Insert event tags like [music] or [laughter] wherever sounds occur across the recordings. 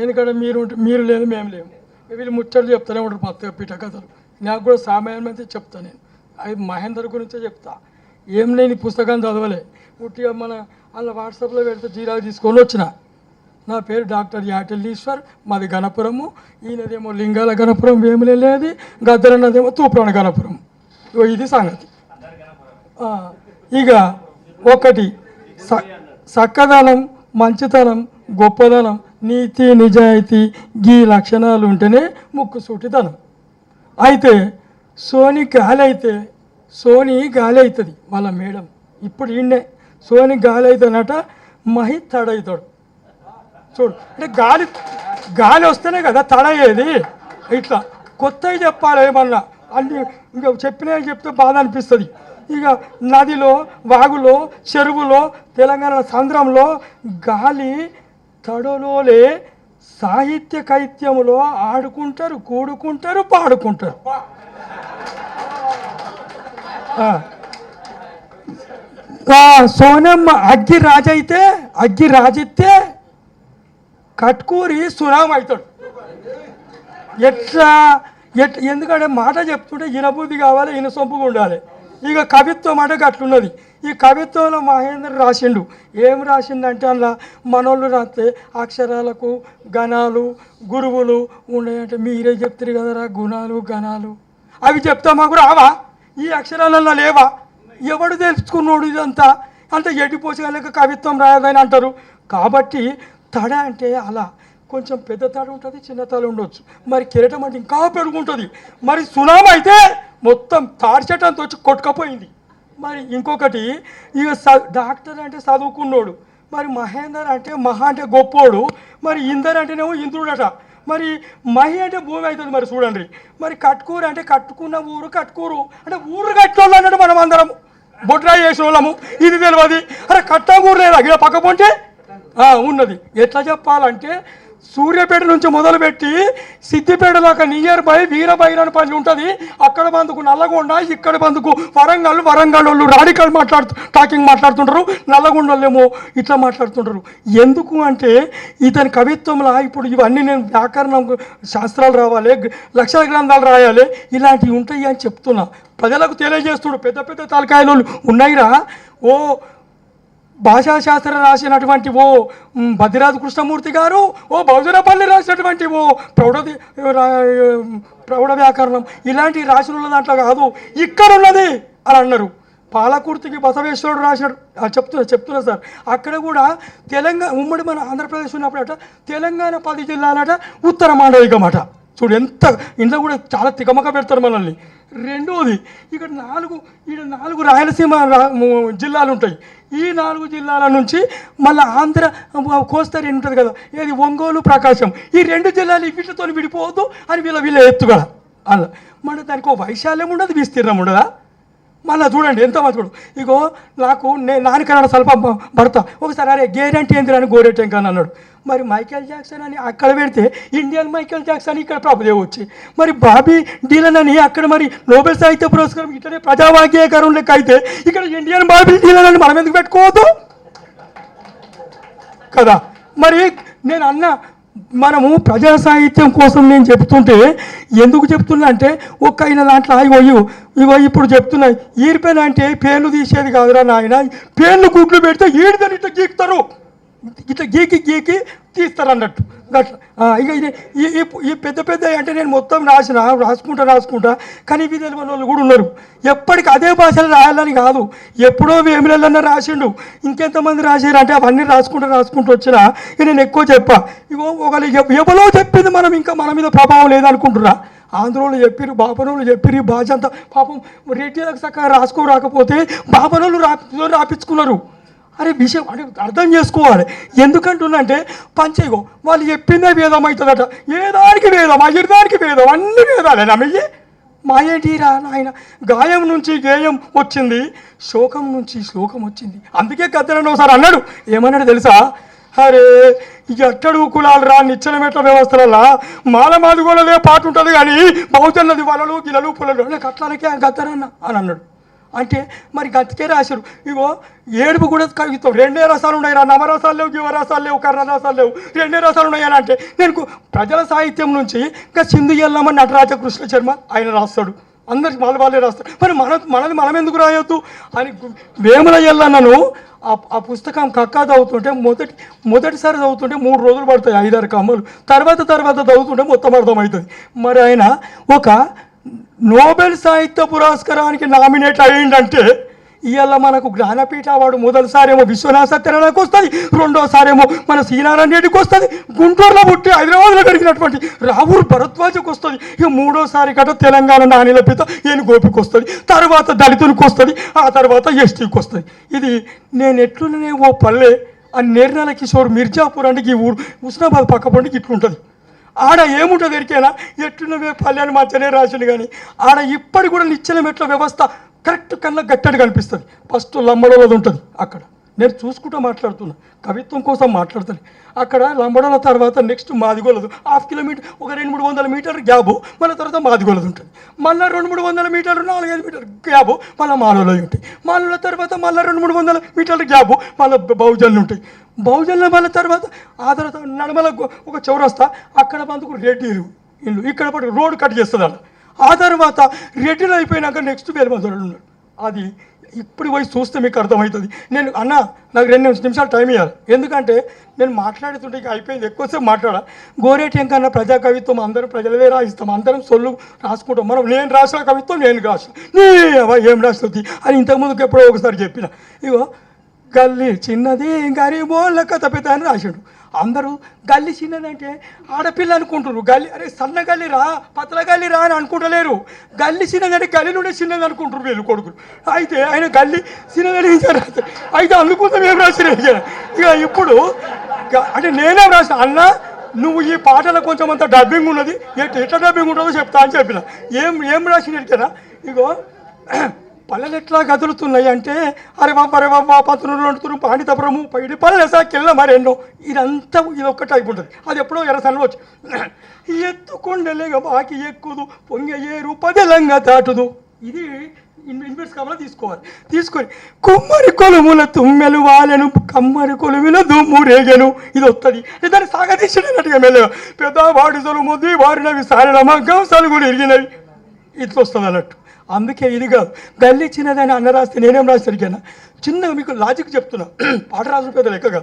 ఎందుకంటే మీరు మీరు లేదు మేము లేము. వీళ్ళు ముచ్చట్లు చెప్తానే ఉంటారు పత్త పిట కథలు. నాకు కూడా సామాన్యమైతే అయితే చెప్తాను నేను. అది మహేందర్ గురించే చెప్తా. ఏం లేని పుస్తకం చదవలే. ఉట్టిగా మన అలా వాట్సాప్లో పెడితే జీరా తీసుకొని వచ్చిన. నా పేరు డాక్టర్ యాటిల్లీశ్వర్ మాది గణపురము. ఈయనదేమో లింగాల గణపురం వేములే లేదు. గద్దరన్నదేమో తూప్రాణ గణపురం. ఇది సంగతి. ఇక ఒకటి. స- చక్కదనం మంచితనం గొప్పదనం నీతి నిజాయితీ గీ లక్షణాలు ఉంటేనే ముక్కు సూటితనం అయితే సోని గాలి అయితే సోని గాలి అవుతుంది వాళ్ళ మేడం. ఇప్పుడు ఈయనే సోని గాలి అవుతానట మహి తడవుతాడు చూడు అంటే గాలి గాలి వస్తేనే కదా తడయ్యేది ఇట్లా కొత్తవి చెప్పాలి ఏమన్నా? అన్ని ఇంకా చెప్పినవి చెప్తే బాధ అనిపిస్తుంది. ఇక నదిలో వాగులో చెరువులో తెలంగాణ సంద్రంలో గాలి తడలోలే సాహిత్య కైత్యములో ఆడుకుంటారు కూడుకుంటారు పాడుకుంటారు. సోనమ్మ అగ్గి రాజైతే అగ్గి రాజిస్తే కట్కూరి సునామ అవుతాడు. ఎట్లా ఎట్ ఎందుకంటే మాట చెప్తుంటే ఇనబుద్ధి కావాలి ఇన సొంపుగా ఉండాలి. ఇక కవిత్వం అంటే అట్లున్నది. ఈ కవిత్వంలో మహేంద్ర రాసిండు. ఏం రాసిండంటే అందులో మనోళ్ళు రాస్తే అక్షరాలకు గణాలు గురువులు ఉన్నాయంటే మీరే చెప్తారు కదరా గుణాలు గణాలు. అవి చెప్తా మాకు రావా? ఈ అక్షరాలలో లేవా? ఎవడు తెలుసుకున్నాడు ఇదంతా? అంత ఎడిపోసగలక కవిత్వం రాయదని అంటారు. కాబట్టి తడ అంటే అలా. కొంచెం పెద్ద తాడు ఉంటుంది చిన్న తాడు ఉండొచ్చు. మరి కిరటం అంటే ఇంకా పెరుగుంటుంది. మరి సునామ అయితే మొత్తం తాడ్చటంతో వచ్చి కొట్టుకపోయింది. మరి ఇంకొకటి ఇక డాక్టర్ అంటే చదువుకున్నోడు. మరి మహేందర్ అంటే మహా అంటే గొప్పోడు. మరి ఇందర్ అంటేనేమో ఇంద్రుడట. మరి మహి అంటే భూమి అవుతుంది మరి చూడండి. మరి కట్టుకూరు అంటే కట్టుకున్న ఊరు కట్టుకూరు అంటే ఊరు కట్టుకోవాలి అన్నట్టు మనం అందరం బొట్రాయి చేసిన వాళ్ళము ఇది తెలియదు. అరే కట్టకూరు లేదా? ఇక్కడ పక్క పొంటే? ఉన్నది. ఎట్లా చెప్పాలంటే సూర్యాపేట నుంచి మొదలుపెట్టి సిద్దిపేటలో ఒక నియర్ బై వీరభైరనపల్లి ఉంటుంది. అక్కడ బందుకు నల్లగొండ ఇక్కడ బందుకు వరంగల్ వరంగల్ వాళ్ళు రాడికల్ మాట్లాడుతూ టాకింగ్ మాట్లాడుతుంటారు. నల్లగొండ వాళ్ళేమో ఇట్లా మాట్లాడుతుంటారు. ఎందుకు అంటే ఇతని కవిత్వంలో ఇప్పుడు ఇవన్నీ నేను వ్యాకరణం శాస్త్రాలు రావాలి లక్ష లక్షల గ్రంథాలు రాయాలి ఇలాంటివి ఉంటాయి అని చెప్తున్నా. ప్రజలకు తెలియజేస్తుడు పెద్ద పెద్ద తలకాయలు ఉన్నాయిరా. ఓ భాషాశాస్త్ర రాసినటువంటి ఓ మ్, కృష్ణమూర్తి గారు ఓ బహుజనపల్లి రాసినటువంటి ఓ ప్రౌఢ ప్రౌఢ వ్యాకరణం. ఇలాంటి రాసిన దాంట్లో కాదు ఇక్కడ ఉన్నది అని అన్నారు. పాలకుర్తికి బసవేశ్వరుడు రాసినాడు చెప్తున్నా చెప్తున్నా సార్. అక్కడ కూడా తెలంగాణ ఉమ్మడి మన ఆంధ్రప్రదేశ్ ఉన్నప్పుడట తెలంగాణ పది జిల్లాలట ఉత్తర మాండవికమట చూడు ఎంత ఇంట్లో కూడా చాలా తికమక పెడతారు మనల్ని. రెండోది ఇక్కడ నాలుగు ఇక్కడ నాలుగు రాయలసీమ జిల్లాలు ఉంటాయి ఈ నాలుగు జిల్లాల నుంచి మళ్ళీ ఆంధ్ర కోస్తారు ఏమి ఉంటుంది కదా ఏది ఒంగోలు ప్రకాశం. ఈ రెండు జిల్లాలు వీటితో విడిపోవద్దు అని వీళ్ళ వీళ్ళ ఎత్తుగడ. అలా. మన దానికి వైశాల్యం ఉండదు విస్తీర్ణం ఉండదా? మళ్ళీ చూడండి ఎంత మంచి ఇగో నాకు నేను నాన్నకన్నా స్వల్ప భర్త. ఒకసారి అరే గేరంటీ ఏంది అని గోరెట్టం కానీ అన్నాడు. మరి మైకేల్ జాక్సన్ అని అక్కడ పెడితే ఇండియన్ మైకేల్ జాక్సన్ ఇక్కడ ప్రభుదేవ్ వచ్చి మరి బాబీ డీలన్ అని అక్కడ మరి నోబెల్ సాహిత్య పురస్కారం ఇక్కడే ప్రజావాగ్యకరం లెక్క అయితే ఇక్కడ ఇండియన్ బాబీ డీలన్ అని మనం ఎందుకు పెట్టుకోవద్దు? కదా? మరి నేను అన్న మనము ప్రజా సాహిత్యం కోసం నేను చెప్తుంటే ఎందుకు చెప్తున్నా అంటే ఒక్క అయిన దాంట్లో ఇగో ఇగో ఇప్పుడు చెప్తున్నా ఈరిపోయిన అంటే పేర్లు తీసేది కాదురా నాయన పేర్లు గుడ్లు పెడితే ఈడిదని ఇట్లా గీక్తారు. ఇట్లా గీకి గీకి తీస్తారు అన్నట్టు గట్ల ఇక ఇది ఈ ఈ- పెద్ద పెద్ద అంటే నేను మొత్తం రాసిన రాసుకుంటా రాసుకుంటా కానీ ఇవి తెలియని వాళ్ళు కూడా ఉన్నారు. ఎప్పటికి అదే భాషలో రాయాలని కాదు. ఎప్పుడో వేమిలన్నా రాసిండు. ఇంకెంతమంది రాసారు అంటే అవన్నీ రాసుకుంటూ రాసుకుంటూ వచ్చినా ఇక నేను ఎక్కువ చెప్పా. ఇగో ఒకళ్ళు ఎవరో చెప్పింది మనం ఇంకా మన మీద ప్రభావం లేదనుకుంటున్నా. ఆంధ్రోళ్ళు చెప్పిరు బాపనోళ్ళు చెప్పిరు భాష అంతా పాపం రెడ్డిలకు చక్కగా రాసుకోరాకపోతే బాపనోళ్ళు రాపి రాపించుకున్నారు. అరే విషయం అంటే అర్థం చేసుకోవాలి. ఎందుకంటుందంటే అంటే పంచేగో వాళ్ళు చెప్పిందే వేదం అవుతుందట. ఏ దానికి వేదం? అయ్యదానికి వేదం? అన్ని వేదాలే నమ్మయ్యి మాయేంటిరా నాయన? గాయం నుంచి గేయం వచ్చింది శోకం నుంచి శ్లోకం వచ్చింది. అందుకే కద్దరన్న ఒకసారి అన్నాడు. ఏమన్నాడు తెలుసా? అరే ఇక అట్టడుగు కులాలు రా నిచ్చెన మెట్ల వ్యవస్థలల్లా. మాల మాదిగోళ్ళదే పాటు ఉంటుంది కానీ బహుజన్నది వలలు గిలలు పులలు నాకు అట్లానకే గద్దరన్న అని అన్నాడు. అంటే మరి గతికే రాశారు. ఇగో ఏడుపు కూడా కవిత్వం రెండే రసాలు ఉన్నాయి రా. నవరసాలు లేవు జీవరసాలు లేవు కర్ణరసాలు లేవు. రెండే రసాలు ఉన్నాయి అని అంటే నేను ప్రజల సాహిత్యం నుంచి ఇంకా సింధు ఎల్లమ్మ నటరాజ కృష్ణ శర్మ ఆయన రాస్తాడు. అందరికి వాళ్ళ వాళ్ళే రాస్తారు. మరి మన మనది మనం ఎందుకు రాయొద్దు? అని గు- వేముల ఎల్లన్నను ఆ ఆ పుస్తకం కక్కా చదువుతుంటే మొదటి మొదటిసారి చదువుతుంటే మూడు రోజులు పడతాయి ఐదారు కమ్మలు. తర్వాత తర్వాత చదువుతుంటే మొత్తం అర్థమవుతుంది. మరి ఆయన ఒక నోబెల్ సాహిత్య పురస్కారానికి నామినేట్ అయ్యిందంటే ఇవాళ మనకు జ్ఞానపీఠ అవార్డు మొదటిసారేమో విశ్వనాథ సత్యనారాయణకు వస్తుంది రెండోసారేమో మన శ్రీనారాయణ రెడ్డికి వస్తుంది గుంటూరులో పుట్టి హైదరాబాద్లో పెరిగినటువంటి రాహుల్ భరద్వాజకు వస్తుంది ఇక మూడోసారి కట తెలంగాణ నానిల పిత ఏను గోపికి వస్తుంది తర్వాత దళితులకు వస్తుంది ఆ తర్వాత ఎస్టీకి వస్తుంది. ఇది నేను ఎట్లునే ఓ పల్లె ఆ నిర్ణల కిషోర్ మిర్జాపూర్ అంటే ఈ ఊరు హుస్నాబాద్ పక్క పండుగ ఇట్లుంటుంది. ఆడ ఏముంటుంది ఎరికైనా ఎట్టున్నవే పల్లెని మధ్యనే రాసిండు కానీ ఆడ ఇప్పటి కూడా నిచ్చెన మెట్ల వ్యవస్థ కరెక్ట్ కన్నా గట్టడి కనిపిస్తుంది. ఫస్ట్ లంబడోలది ఉంటుంది అక్కడ. నేను చూసుకుంటూ మాట్లాడుతున్నా. కవిత్వం కోసం మాట్లాడుతాను అక్కడ లంబడోల తర్వాత నెక్స్ట్ మాదిగోలదు. హాఫ్ కిలోమీటర్ ఒక రెండు మూడు వందల మీటర్ గ్యాబు మళ్ళీ తర్వాత మాదిగోలది ఉంటుంది. మళ్ళీ రెండు మూడు వందల మీటర్లు నాలుగైదు మీటర్ గ్యాబు మళ్ళీ మాలోలవి ఉంటాయి. మాలోల తర్వాత మళ్ళీ రెండు మూడు వందల మీటర్ల గ్యాబు మళ్ళీ బహుజన్లు ఉంటాయి. బహుజన్ల మళ్ళీ తర్వాత ఆ తర్వాత నడమల ఒక చౌరస్తా అక్కడ బందుకు రెడ్డి ఇల్లు. ఇక్కడ పట్టు రోడ్డు కట్ చేస్తుంది అలా ఆ తర్వాత రెడ్డిలు అయిపోయినాక నెక్స్ట్ వేలుమందరులు ఉన్నాడు అది ఇప్పుడు పోయి చూస్తే మీకు అర్థమవుతుంది. నేను అన్న నాకు రెండు నిమిషాలు టైం ఇవ్వాలి ఎందుకంటే నేను మాట్లాడుతుంటే ఇక అయిపోయింది. ఎక్కువసేపు మాట్లాడా గోరేటి ఎంకన్నా ప్రజా కవిత్వం అందరం ప్రజలవే రాయిస్తాం. అందరం సొల్లు రాసుకుంటాం. మనం నేను రాసిన కవిత్వం నేను రాసిన. నీ అవ్వ ఏం రాస్తుంది అని ఇంతకుముందుకు ఎప్పుడో ఒకసారి చెప్పిన. ఇగో గల్లి చిన్నది గరీబోళ్ళ కథ పెద్ద అని రాశాడు అందరూ గల్లి చిన్నదంటే ఆడపిల్ల అనుకుంటారు గల్లి అరే సన్న గల్లి రా పతల గల్లి రా అని అనుకుంటలేరు. గల్లి చిన్నదంటే గల్లి నుండి చిన్నది అనుకుంటారు వీళ్ళు కొడుకులు. అయితే ఆయన గల్లి చిన్నదని అయితే అనుకుంటాం ఏం రాసిన ఇక? ఇప్పుడు అంటే నేనే రాసిన? అన్న నువ్వు ఈ పాటలో కొంచెం అంత డబ్బింగ్ ఉన్నది. ఎట్లా డబ్బింగ్ ఉంటుందో చెప్తా అని చెప్పిన. ఏం ఏం రాసిన కదా ఇగో పల్లెలు ఎట్లా కదులుతున్నాయి అంటే అరే బాబా అరే బాబా పత్రులు వండుతురు పాండితపురము పైడి పల్లె సాకెళ్ళ మరెన్నో. ఇదంతా ఇది ఒక్క ఉంటుంది. అది ఎప్పుడో ఎర్రసనలో వచ్చి [clears throat] ఎత్తుకొండలేగ బాకి ఎక్కుదు పొంగ ఏరు పదలంగా దాటుదు. ఇది ఇన్వెస్ట్ కావాలో? తీసుకోవాలి. తీసుకొని కుమ్మరి కొలుముల తుమ్మెలు వాలెను కమ్మరి కొలుముల దుమ్ము రేగెను. ఇది వస్తుంది దాన్ని సాగదీసినట్టుగా మెల్లగా పెద్ద వాడి సొలుము వారినవి సారిన మగ్గం సలుగులు ఇరిగినవి. ఇట్లా వస్తుంది అన్నట్టు అందుకే ఇది కాదు గల్లి చిన్నదని అన్న రాస్తే నేనేం రాస్తాను చిన్నగా మీకు లాజిక్ చెప్తున్నా. [clears throat] పాట రాసిన పేద లెక్కగా.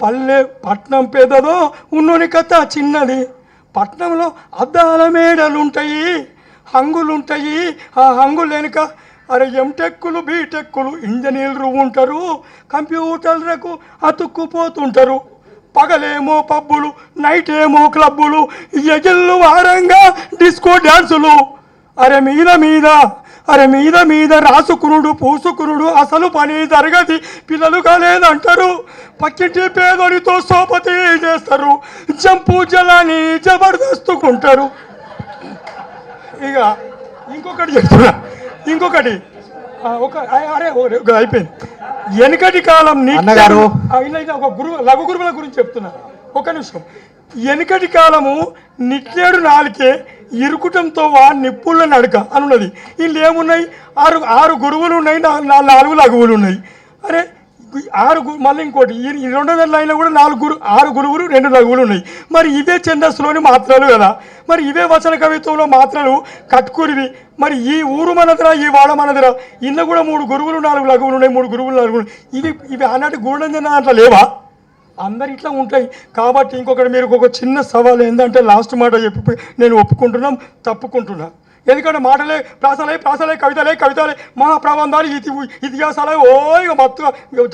పల్లె పట్నం పేదదో ఉన్నోని కథ చిన్నది. పట్నంలో అద్దాల మేడలు ఉంటాయి హంగులు ఉంటాయి ఆ హంగులు వెనుక అరే ఎంటెక్కులు బీటెక్కులు ఇంజనీర్లు ఉంటారు కంప్యూటర్లకు అతుక్కుపోతుంటారు. పగలేమో పబ్బులు నైట్ ఏమో క్లబ్బులు ఎగిళ్ళు వారంగా డిస్కో డ్యాన్సులు అరే మీద మీద అరే మీద మీద రాసుకునుడు పూసుకునుడు అసలు పని జరగది. పిల్లలు కాలేదంటారు. పక్కింటి పేదోడితో సోపతి చేస్తారు. జంపు జలాన్ని జబర్దస్తుకుంటారు ఇక ఇంకొకటి చెప్తున్నా. ఇంకొకటి. ఒక అరే అయిపోయింది. వెనకటి కాలం ఇలా ఒక గురువు లఘు గురువుల గురించి చెప్తున్నా. ఒక నిమిషం. వెనుకటి కాలము నిట్లేడు నాలుకే ఇరుకుటంతో వా నిప్పుళ్ళ నడక అనున్నది. వీళ్ళు ఏమున్నాయి? ఆరు ఆరు గురువులు ఉన్నాయి నాలుగు లఘువులు ఉన్నాయి అరే ఆరు మళ్ళీ ఇంకోటి. ఈ రెండో వందల లైన్లో కూడా నాలుగు గురు ఆరు గురువులు రెండు లఘువులు ఉన్నాయి మరి ఇవే ఛందస్సులోని మాత్రలు కదా. మరి ఇవే వచన కవిత్వంలో మాత్రలు కట్టుకురివి మరి ఈ ఊరు మనదిరా ఈ వాడ మనదిరా. ఇన్న కూడా మూడు గురువులు నాలుగు లఘువులు ఉన్నాయి మూడు గురువులు నాలుగు ఉన్నాయి. ఇవి ఇవి ఆనాటి గూఢంజన దాంట్లో లేవా అందరు ఇట్లా ఉంటాయి. కాబట్టి ఇంకొకటి మీరు ఒక చిన్న సవాల్ ఏంటంటే లాస్ట్ మాట చెప్పి నేను ఒప్పుకుంటున్నాం తప్పుకుంటున్నా. ఎందుకంటే మాటలే ప్రాసలే ప్రాసలే కవితలే కవితలే మహాప్రబంధాలు ఇతి ఇతిహాసాలే ఓ ఇక మొత్తం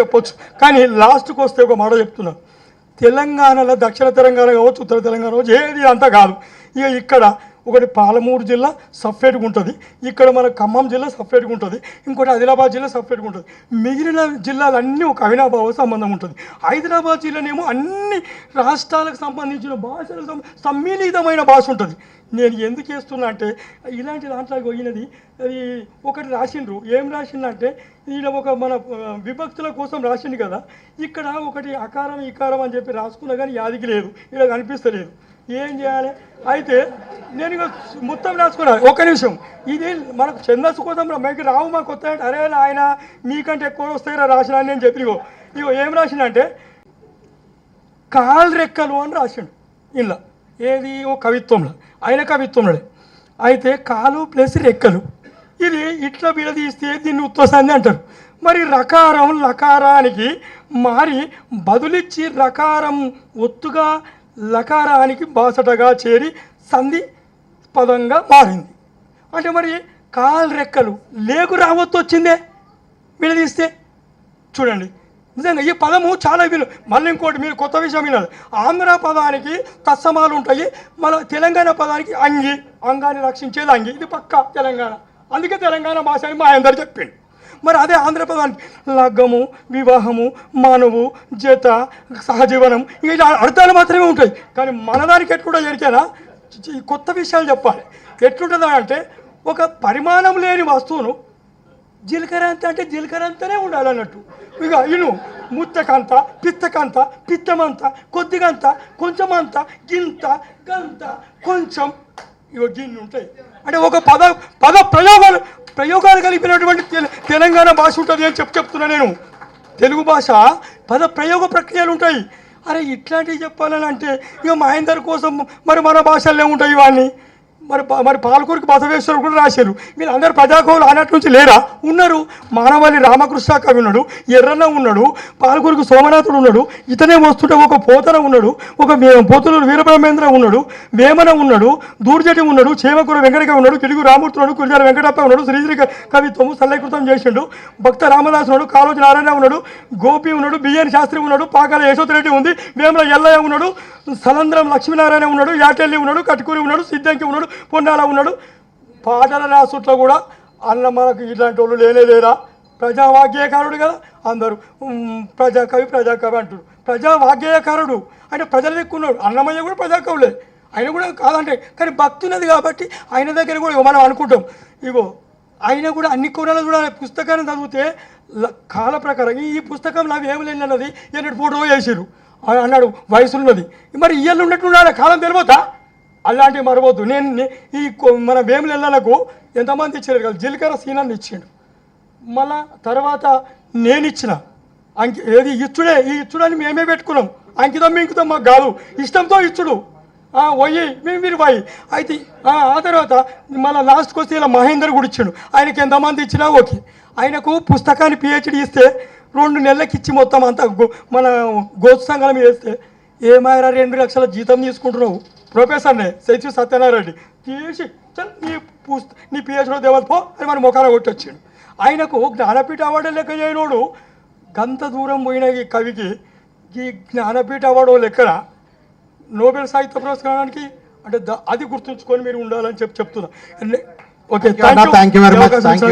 చెప్పొచ్చు. కానీ లాస్ట్కి వస్తే ఒక మాట చెప్తున్నా. తెలంగాణలో దక్షిణ తెలంగాణ కావచ్చు ఉత్తర తెలంగాణ కావచ్చు ఏది అంతా కాదు. ఇక ఇక్కడ ఒకటి పాలమూరు జిల్లా సపరేట్గా ఉంటుంది. ఇక్కడ మన ఖమ్మం జిల్లా సపరేట్గా ఉంటుంది. ఇంకోటి ఆదిలాబాద్ జిల్లా సపరేట్గా ఉంటుంది. మిగిలిన జిల్లాలన్నీ ఒక అవినాభావ సంబంధం ఉంటుంది. హైదరాబాద్ జిల్లానేమో అన్ని రాష్ట్రాలకు సంబంధించిన భాషలకు సమ్మిళితమైన భాష ఉంటుంది. నేను ఎందుకు చేస్తున్నా అంటే ఇలాంటి దాంట్లో పోయినది అది ఒకటి రాసిండ్రు. ఏం రాసిందంటే ఈయన ఒక మన విభక్తుల కోసం రాసిండు కదా. ఇక్కడ ఒకటి అకారం ఇకారం అని చెప్పి రాసుకున్నా కానీ యాదికి లేదు. ఇలా కనిపిస్తలేదు. ఏం చేయాలి? అయితే నేను ఇక మొత్తం రాసుకున్నాను ఒక్క నిమిషం. ఇది మనకు చందస్సు కోసం మీకు రావు మాకు కొత్త అరే ఆయన మీకంటే ఎక్కువ వస్తాయిరా రాసిన నేను చెప్పి ఇగో. ఇగో ఏం రాసిండంటే కాలు రెక్కలు అని రాసిండు. ఇలా. ఏది? ఓ కవిత్వంలో. ఆయన కవిత్వంలో అయితే కాలు ప్లస్ రెక్కలు. ఇది ఇట్లా విడదీస్తే దీన్ని ఉత్తోసాన్ని అంటారు. మరి రకారం లకారానికి మారి బదులిచ్చి రకారం ఒత్తుగా లకారానికి బాసటగా చేరి సంధి పదంగా మారింది. అంటే మరి కాలు రెక్కలు లేకు రావత్తు వచ్చిందే? విడదీస్తే? చూడండి. నిజంగా ఈ పదము చాలా విలు. మళ్ళీ ఇంకోటి మీరు కొత్త విషయం వినాలి. ఆంధ్ర పదానికి తత్సమాలు ఉంటాయి. మన తెలంగాణ పదానికి అంగి. అంగాన్ని రక్షించేది అంగి. ఇది పక్క తెలంగాణ. అందుకే తెలంగాణ భాష అని మా అందరు చెప్పిండు మరి అదే ఆంధ్ర లగ్గము వివాహము మానవు జత సహజీవనం ఇక ఇలా అర్థాలు మాత్రమే ఉంటాయి. కానీ మనదానికి ఎట్లుంటో జరిగేనా కొత్త విషయాలు చెప్పాలి. ఎట్లుంటుందా అంటే ఒక పరిమాణం లేని వస్తువును జీలకర్ర అంత అంటే జీలకర్ర అంతనే ఉండాలన్నట్టు. ఇక ఇను ముత్తకంత పిత్తకంత పిత్తమంత కొద్దిగంత కొంచెమంత గింత గంత కొంచెం ఇగో గిన్ని ఉంటాయి. అంటే ఒక పద పద ప్రయోగాలు ప్రయోగాలు కలిపినటువంటి తెలంగాణ భాష ఉంటుంది అని చెప్పి చెప్తున్నా నేను. తెలుగు భాష పద ప్రయోగ ప్రక్రియలు ఉంటాయి. అరే ఇట్లాంటివి చెప్పాలని అంటే ఇక మహేందర్ కోసం మరి మన భాషల్లో ఉంటాయి ఇవన్నీ? మరి ప- మరి పాలకూరికి బసవేశ్వరుడు కూడా రాశారు. మీరు అందరు ప్రజాకవులు ఆనాటి నుంచి లేరా? ఉన్నారు. మానవాళి రామకృష్ణ కవి ఉన్నాడు ఎర్రన్న ఉన్నాడు పాలకూరికి సోమనాథుడు ఉన్నాడు ఇతనే వస్తుంటే ఒక పోతన ఉన్నాడు ఒక పోతులూరు వీరబ్రహ్మేంద్ర ఉన్నాడు వేమన ఉన్నాడు దూర్జటి ఉన్నాడు చేమకూర వెంకటకవి ఉన్నాడు కిడుగు రామూర్తి ఉన్నాడు కురిజాల వెంకటప్ప ఉన్నాడు శ్రీశ్రీ క- కవిత్వము సల్లకృతం చేసిండు భక్త రామదాస్ ఉన్నాడు కాలోజీ నారాయణ ఉన్నాడు గోపి ఉన్నాడు బిఎన్ శాస్త్రి ఉన్నాడు పాకాల యశోతరెడ్డి ఉంది వేముల ఎల్లయ్య ఉన్నాడు సలంద్రం లక్ష్మీనారాయణ ఉన్నాడు యాటెల్లి ఉన్నాడు కటుకూరి ఉన్నాడు సిద్ధంకి ఉన్నాడు పొన్నాల ఉన్నాడు. పాటల రాసుట్లో కూడా అన్న మనకు ఇట్లాంటి వాళ్ళు లేనే లేరా? ప్రజావాగ్యకారుడు కదా అందరూ. ప్రజాకవి ప్రజాకవి అంటారు ప్రజావాగ్యకారుడు. అంటే ప్రజలు ఎక్కువ ఉన్నాడు అన్నమయ్య కూడా ప్రజాకవులే. ఆయన కూడా కాదంటే కానీ భక్తి ఉన్నది కాబట్టి ఆయన దగ్గర కూడా ఇగో మనం అనుకుంటాం. ఇగో ఆయన కూడా అన్ని కోణాలు కూడా పుస్తకాన్ని చదివితే ల- కాల ప్రకారం ఈ పుస్తకంలో అవి ఏమి లేనన్నది ఎన్నటి ఫోటో వేసారు అన్నాడు వయసు ఉన్నది మరి ఇయ్యలు ఉన్నట్టు ఉండాలి. కాలం తెలిపోతా అలాంటివి మరవద్దు. నేను ఈ మన వేములెళ్ళలకు ఎంతమంది ఇచ్చారు కదా జీలకర్ర సీనాన్ని ఇచ్చిండు. మళ్ళా తర్వాత నేను ఇచ్చిన అంకి ఏది? ఇచ్చుడే. ఈ ఇచ్చుడని మేమే పెట్టుకున్నాం. అంకితం మింకుతాం మాకు కాదు. ఇష్టంతో ఇచ్చుడు. పోయి మేము మీరు పోయి అయితే ఆ, తర్వాత మళ్ళీ లాస్ట్కి వస్తే ఇలా మహేందర్ కూడా ఇచ్చాడు. ఆయనకి ఎంతమంది ఇచ్చినా ఓకే. ఆయనకు పుస్తకాన్ని పిహెచ్డి ఇస్తే రెండు నెలలకి ఇచ్చి మొత్తం అంతా గో- మన గోతు సంఘాల మీద వేస్తే ఏమైనా రెండు లక్షల జీతం తీసుకుంటున్నావు. ప్రొఫెసర్నే సత్య సత్యనారాయణ చల్ నీ పుస్త నీ పిహెచ్డీ దేవత పో అని మన ముఖాన కొట్టొచ్చాడు ఆయనకు జ్ఞానపీఠ అవార్డు లెక్క చేయనోడు గంత దూరం పోయిన ఈ కవికి ఈ జ్ఞానపీఠ అవార్డు లెక్కన నోబెల్ సాహిత్య పురస్కారానికి అంటే అది గుర్తుంచుకొని మీరు ఉండాలని చెప్పి చెప్తున్నా okay very much. Thank you.